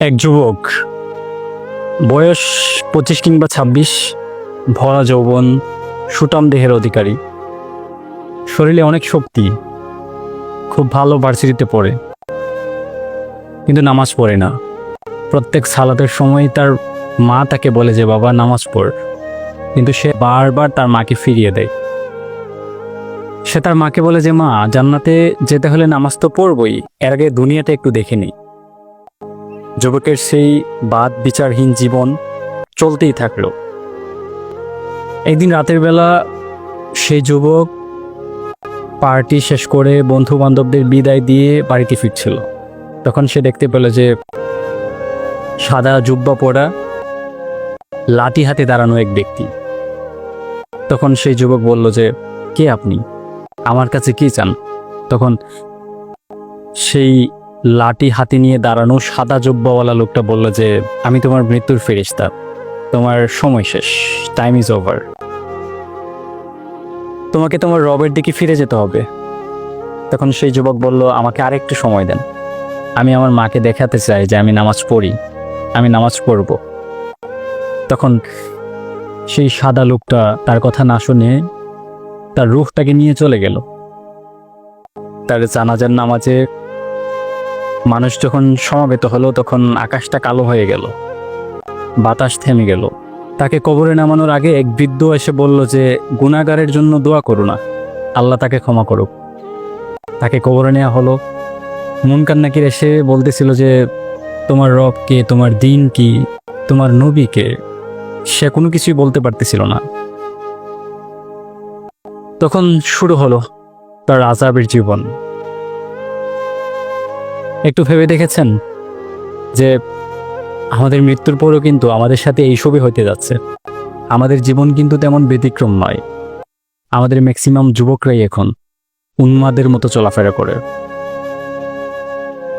এক যুবক, বয়স পঁচিশ কিংবা ছাব্বিশ, ভরা যৌবন, সুটাম দেহের অধিকারী। শরীরে অনেক শক্তি, খুব ভালো ভার্সিটিতে পড়ে, কিন্তু নামাজ পড়ে না। প্রত্যেক সালাতের সময় তার মা তাকে বলে যে, বাবা, নামাজ পড়। কিন্তু সে বারবার তার মাকে ফিরিয়ে দেয়। সে তার মাকে বলে যে, মা, জান্নাতে যেতে হলে নামাজ তো পড়বই, এর আগে দুনিয়াটা একটু দেখে নিই। যুবকের সেই বাদ বিচারহীন জীবন চলতেই থাকল। একদিন রাতের বেলা সেই যুবক পার্টি শেষ করে বন্ধু বান্ধবদের বিদায় দিয়ে বাড়িতে ফিরছিল। তখন সে দেখতে পেল যে সাদা জুব্বা পরা লাঠি হাতে দাঁড়ানো এক ব্যক্তি। তখন সেই যুবক বলল যে, কে আপনি? আমার কাছে কি চান? তখন সেই লাঠি হাতে নিয়ে দাঁড়ানো সাদা জব্বাওয়ালা লোকটা বলল যে, আমি তোমার মৃত্যুর ফেরিস্তা। তোমার সময় শেষ। টাইম ইজ ওভার তোমাকে তোমার রবের দিকে ফিরে যেতে হবে। তখন সেই যুবক বলল, আমাকে আরেকটু সময় দেন। আমি আমার মাকে দেখাতে চাই যে আমি নামাজ পড়ি। আমি নামাজ পড়ব। তখন সেই সাদা লোকটা তার কথা না শুনে তার রুখটাকে নিয়ে চলে গেল। তার জানাজার নামাজে মানুষ যখন সমাবেত হলো, তখন আকাশটা কালো হয়ে গেল। বাতাস থেমে গেল। তাকে কবরে নামানোর আগে এক বৃদ্ধ এসে বলল যে গুণাগারের জন্য দোয়া করো না। আল্লাহ তাকে ক্ষমা করুক। তাকে কবরে নেওয়া হলো। মুনকার নাকির এসে বলতেছিল যে, তোমার রব কে? তোমার দিন কি? তোমার নবী কে? সে কোনো কিছুই বলতে পারতেছিল না। তখন শুরু হলো তার আজাবের জীবন। একটু ভেবে দেখেছেন যে আমাদের মৃত্যুর পরও কিন্তু আমাদের সাথে এইসবই হইতে যাচ্ছে। আমাদের জীবন কিন্তু তেমন ব্যতিক্রম নয়। আমাদের ম্যাক্সিমাম যুবকরাই এখন উন্মাদের মতো চলাফেরা করে।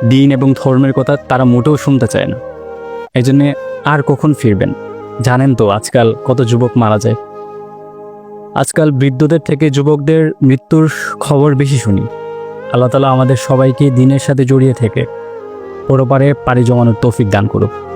দিন এবং ধর্মের কথা তারা মোটেও শুনতে চায় না। এই জন্যে আর কখন ফিরবেন? জানেন তো আজকাল কত যুবক মারা যায়। আজকাল বৃদ্ধদের থেকে যুবকদের মৃত্যুর খবর বেশি শুনি। আল্লাহ তালা আমাদের সবাইকে দিনের সাথে জড়িয়ে থেকে পরপারে পাড়ি জমানোর তৌফিক দান করুক।